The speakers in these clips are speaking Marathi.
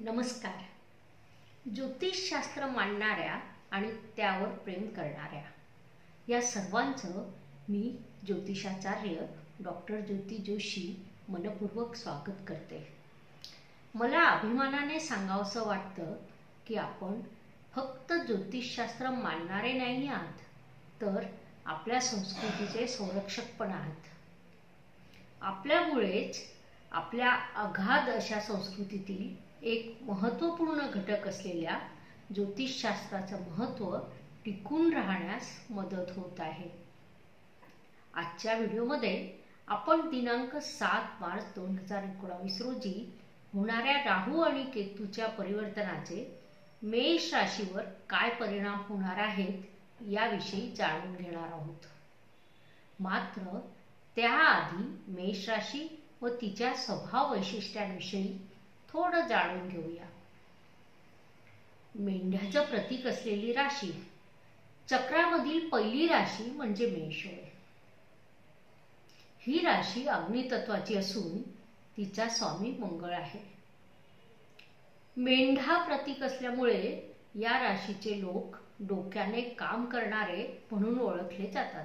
नमस्कार. ज्योतिषशास्त्र मांडणाऱ्या आणि त्यावर प्रेम करणाऱ्या या सर्वांचं मी ज्योतिषाचार्य डॉक्टर ज्योती जोशी मनपूर्वक स्वागत करते. मला अभिमानाने सांगावंसं वाटतं की आपण फक्त ज्योतिषशास्त्र मानणारे नाही आहात तर आपल्या संस्कृतीचे संरक्षक पण आहात. आपल्यामुळेच आपल्या अगाध अशा संस्कृतीतील एक महत्त्वपूर्ण घटक असलेल्या ज्योतिषशास्त्राचं महत्त्व टिकून राहण्यास मदत होत आहे. आजच्या व्हिडिओमध्ये आपण दिनांक सात मार्च दोन हजार एकोणावीस रोजी होणाऱ्या राहू आणि केतूच्या परिवर्तनाचे मेष राशीवर काय परिणाम होणार आहेत याविषयी जाणून घेणार आहोत. मात्र त्याआधी मेष राशी व तिच्या स्वभाव वैशिष्ट्यांविषयी थोडं जाणून घेऊया. मेंढ्याचं प्रतीक असलेली राशी चक्रामधील पहिली राशी म्हणजे मेष होय ही राशी अग्नितत्वाची असून तिचा स्वामी मंगळ आहे. मेंढा प्रतीक असल्यामुळे या राशीचे लोक डोक्याने काम करणारे म्हणून ओळखले जातात.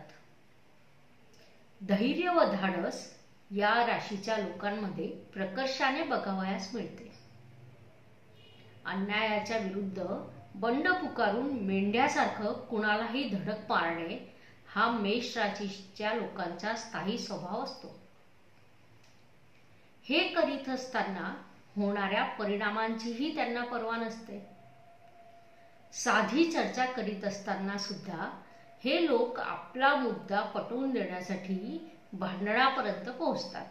धैर्य व धाडस या राशीच्या लोकांमध्ये प्रकर्षाने बघावयास मिळते. अन्यायाच्या विरुद्ध बंड पुकारून मेंढ्यासारखं कुणालाही धडक पाळणे हा मेष राशीच्या लोकांचा स्थायी स्वभाव असतो. हे करीत असताना होणाऱ्या परिणामांचीही त्यांना पर्वा नसते. साधी चर्चा करीत असताना सुद्धा हे लोक आपला मुद्दा पटवून देण्यासाठी भांडणापर्यंत पोहोचतात.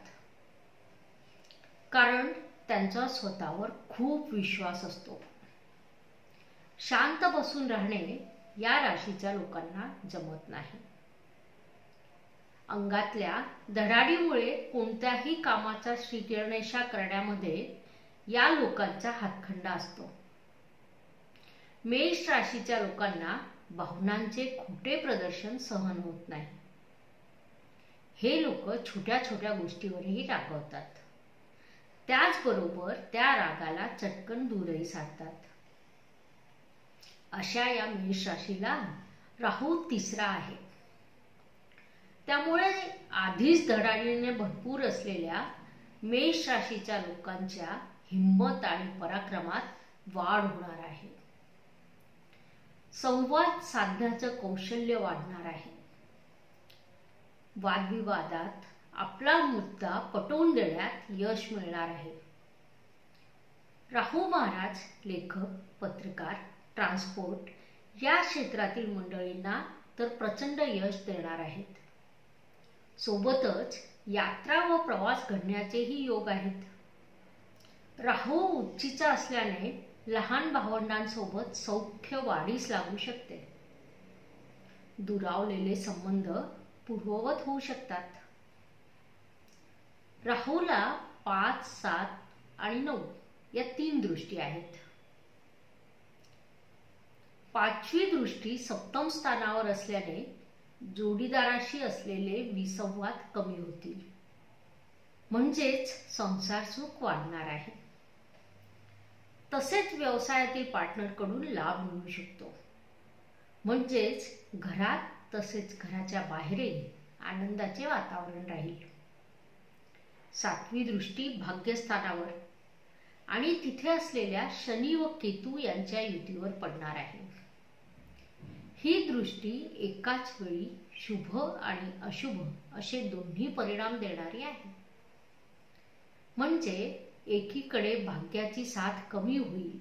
कारण त्यांचा स्वतःवर खूप विश्वास असतो. शांत बसून राहणे या राशीच्या लोकांना जमत नाही. अंगातल्या धडाडीमुळे कोणत्याही कामाचा श्रीकिरणेशा करण्यामध्ये या लोकांचा हातखंडा असतो. मेष राशीच्या लोकांना भावनांचे खोटे प्रदर्शन सहन होत नाही. हे लोक छोट्या छोट्या गोष्टीवरही रागवतात. त्याचबरोबर त्या रागाला चटकन दूरही साधतात. अशा या मेष राशीला राहू तिसरा आहे. त्यामुळे आधीच धडाडीने भरपूर असलेल्या मेष राशीच्या लोकांच्या हिंमत आणि पराक्रमात वाढ होणार आहे. संवाद साधण्याचं कौशल्य वाढणार आहे. वादविवादात आपला मुद्दा पटवून देण्यात यश मिळणार आहे. राहू महाराज लेखक पत्रकार ट्रान्सपोर्ट या क्षेत्रातील मंडळींना तर प्रचंड यश देणार आहेत. सोबतच यात्रा व प्रवास घडण्याचेही योग आहेत. राहू उच्चीचा असल्याने लहान भावंडांसोबत सौख्य वाढीस लागू शकते. दुरावलेले संबंध पूर्ववत होऊ शकतात. राहूला पाच सात आणि नऊ या तीन दृष्टी आहेत. पाचवी दृष्टी सप्तम स्थानावर असल्याने जोडीदाराशी असलेले विसंवाद कमी होतील. म्हणजेच संसार सुख वाढणार आहे. तसेच व्यवसायातील पार्टनरकडून लाभ मिळू शकतो. म्हणजेच घरात तसेच घराच्या बाहेरही आनंदाचे वातावरण राहील. सातवी दृष्टी भाग्यस्थानावर आणि तिथे असलेल्या शनी व केतू यांच्या युतीवर पडणार आहे. ही दृष्टी एकाच वेळी शुभ आणि अशुभ असे दोन्ही परिणाम देणारी आहे. म्हणजे एकीकडे भाग्याची साथ कमी होईल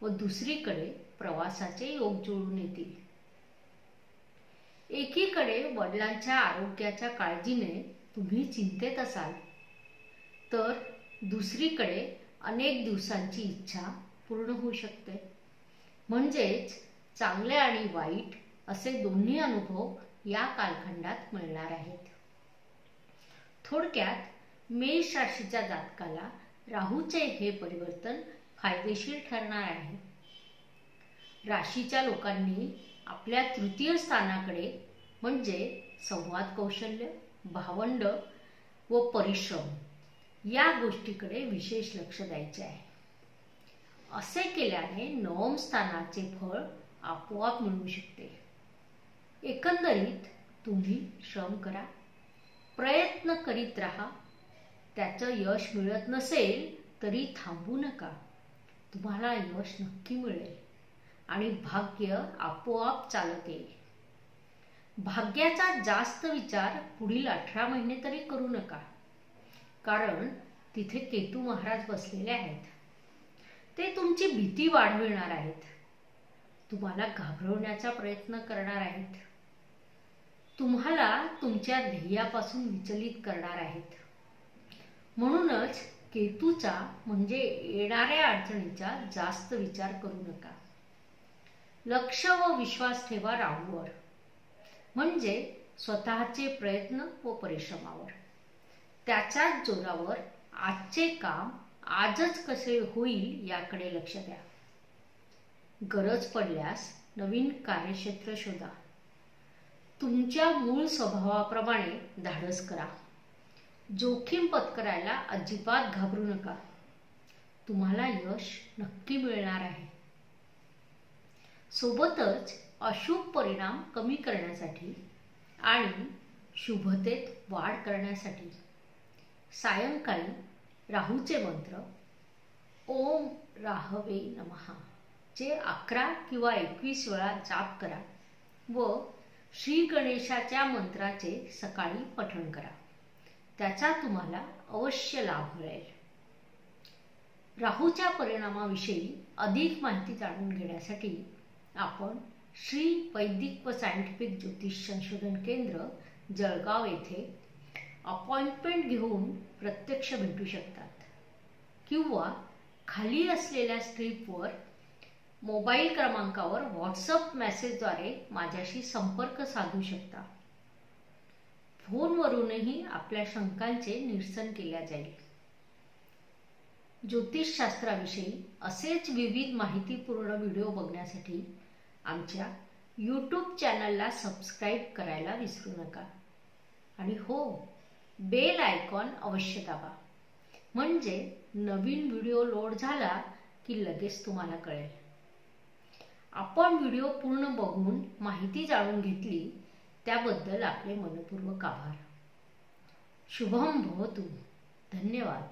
व दुसरीकडे प्रवासाचे योग जुळून येतील. एकीकडे वडिलांच्या आरोग्याच्या काळजीने तुम्ही चिंतेत असाल तर दुसरीकडे अनेक दिवसांची इच्छा पूर्ण होऊ शकते. म्हणजेच चांगले आणि वाईट असे दोन्ही अनुभव या कालखंडात मिळणार आहेत. थोडक्यात मेष राशीच्या जातकाला राहूचे हे परिवर्तन फायदेशीर ठरणार आहे. राशीच्या लोकांनी आपल्या तृतीय स्थानाकडे म्हणजे संवाद कौशल्य भावंड व परिश्रम या गोष्टीकडे विशेष लक्ष द्यायचे आहे. असे केल्याने नवम स्थानाचे फळ आपोआप मिळू शकते. एकंदरीत तुम्ही श्रम करा प्रयत्न करीत राहा त्याचं यश मिळत नसेल तरी थांबू नका. तुम्हाला यश नक्की मिळेल. आणि भाग्य आपोआप चालत येईल. भाग्याचा जास्त विचार पुढील अठरा महिने तरी करू नका. कारण तिथे केतू महाराज बसलेले आहेत. ते तुमची भीती वाढविणार आहेत. तुम्हाला घाबरवण्याचा प्रयत्न करणार आहेत. तुम्हाला तुमच्या ध्येयापासून विचलित करणार आहेत. म्हणूनच केतूचा म्हणजे येणाऱ्या अडचणीचा जास्त विचार करू नका. लक्ष व विश्वास ठेवा राहूवर. म्हणजे स्वतःचे प्रयत्न व परिश्रमावर. त्याच्याच जोरावर आजचे काम आजच कसे होईल याकडे लक्ष द्या. गरज पडल्यास नवीन कार्यक्षेत्र शोधा. तुमच्या मूळ स्वभावाप्रमाणे धाडस करा. जोखीम पत्करायला अजिबात घाबरू नका. तुम्हाला यश नक्की मिळणार आहे. सोबतच अशुभ परिणाम कमी करण्यासाठी आणि शुभतेत वाढ करण्यासाठी. सायंकाळी राहूचे मंत्र ओम राहवे नमहा चे अकरा किंवा एकवीस वेळा जाप करा व श्री गणेशाच्या मंत्राचे सकाळी पठण करा. त्याचा तुम्हाला अवश्य लाभ मिळेल. राहूच्या परिणामाविषयी अधिक माहिती जाणून घेण्यासाठी आपण श्री वैदिक व सायंटिफिक ज्योतिष संशोधन केंद्र जळगाव येथे अपॉइंटमेंट घेऊन प्रत्यक्ष भेटू शकतात. किंवा खाली असलेल्या स्ट्रीपवर मोबाईल क्रमांकावर व्हॉट्सअप मेसेजद्वारे माझ्याशी संपर्क साधू शकता. फोनवरूनही आपल्या शंकांचे निरसन केल्या जाईल. ज्योतिषशास्त्राविषयी असेच विविध माहितीपूर्ण व्हिडिओ बघण्यासाठी आमच्या यूट्यूब चॅनलला सबस्क्राईब करायला विसरू नका. आणि हो बेल आयकॉन अवश्य दाबा. म्हणजे नवीन व्हिडिओ लोड झाला की लगेच तुम्हाला कळेल. आपण व्हिडिओ पूर्ण बघून माहिती जाणून घेतली त्याबद्दल आपले मनपूर्वक आभार. शुभम भवतु. धन्यवाद.